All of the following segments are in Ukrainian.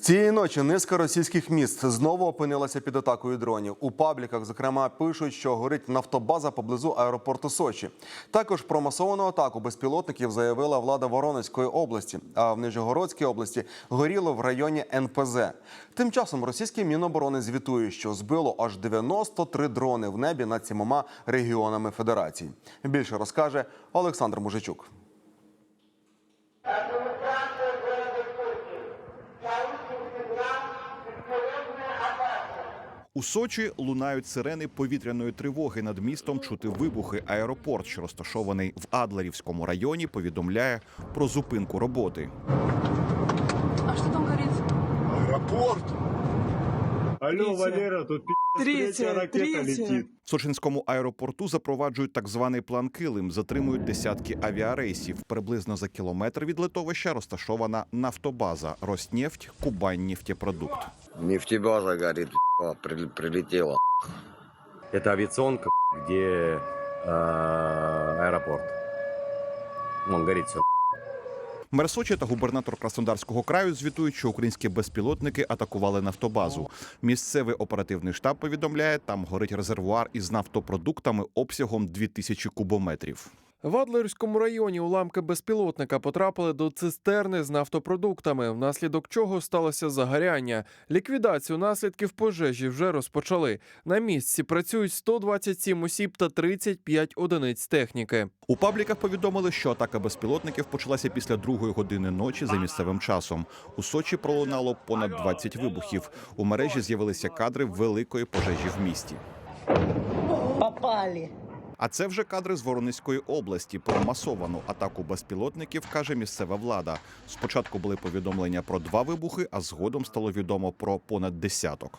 Цієї ночі низка російських міст знову опинилася під атакою дронів. У пабліках, зокрема, пишуть, що горить нафтобаза поблизу аеропорту Сочі. Також про масовану атаку безпілотників заявила влада Воронезької області. А в Нижегородській області горіло в районі НПЗ. Тим часом російське міноборони звітує, що збило аж 93 дрони в небі над сімома регіонами Федерації. Більше розкаже Олександр Мужичук. У Сочі лунають сирени повітряної тривоги. Над містом чути вибухи. Аеропорт, що розташований в Адлерівському районі, повідомляє про зупинку роботи. А що там горить? Аэропорт. Алло, Третья. Валера, тут пи***ц, Третья, третья ракета третья. летит. В Сочинському аеропорту запроваджують так званий план Килим. Затримують десятки авіарейсів. Приблизно за кілометр від литовища розташована нафтобаза Роснефть Кубань нефтепродукт. Нефтебаза горит, ебать, при- прилетела. Это авиационка, где э, аэропорт. Он горит все. Мер Сочі та губернатор Краснодарського краю звітують, що українські безпілотники атакували нафтобазу. Місцевий оперативний штаб повідомляє, там горить резервуар із нафтопродуктами обсягом 2000 кубометрів. В Адлерському районі уламки безпілотника потрапили до цистерни з нафтопродуктами, внаслідок чого сталося загоряння. Ліквідацію наслідків пожежі вже розпочали. На місці працюють 127 осіб та 35 одиниць техніки. У пабліках повідомили, що атака безпілотників почалася після другої години ночі за місцевим часом. У Сочі пролунало понад 20 вибухів. У мережі з'явилися кадри великої пожежі в місті. Попали. А це вже кадри з Воронезької області. Про масовану атаку безпілотників каже місцева влада. Спочатку були повідомлення про два вибухи, а згодом стало відомо про понад десяток.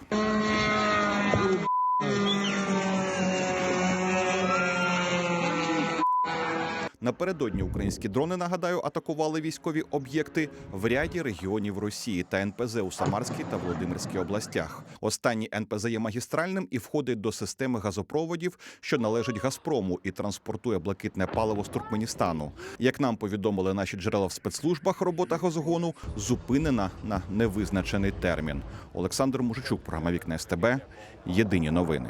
Напередодні українські дрони, нагадаю, атакували військові об'єкти в ряді регіонів Росії та НПЗ у Самарській та Володимирській областях. Останній НПЗ є магістральним і входить до системи газопроводів, що належить Газпрому і транспортує блакитне паливо з Туркменістану. Як нам повідомили наші джерела в спецслужбах, робота газогону зупинена на невизначений термін. Олександр Мужичук, програма Вікна СТБ. Єдині новини.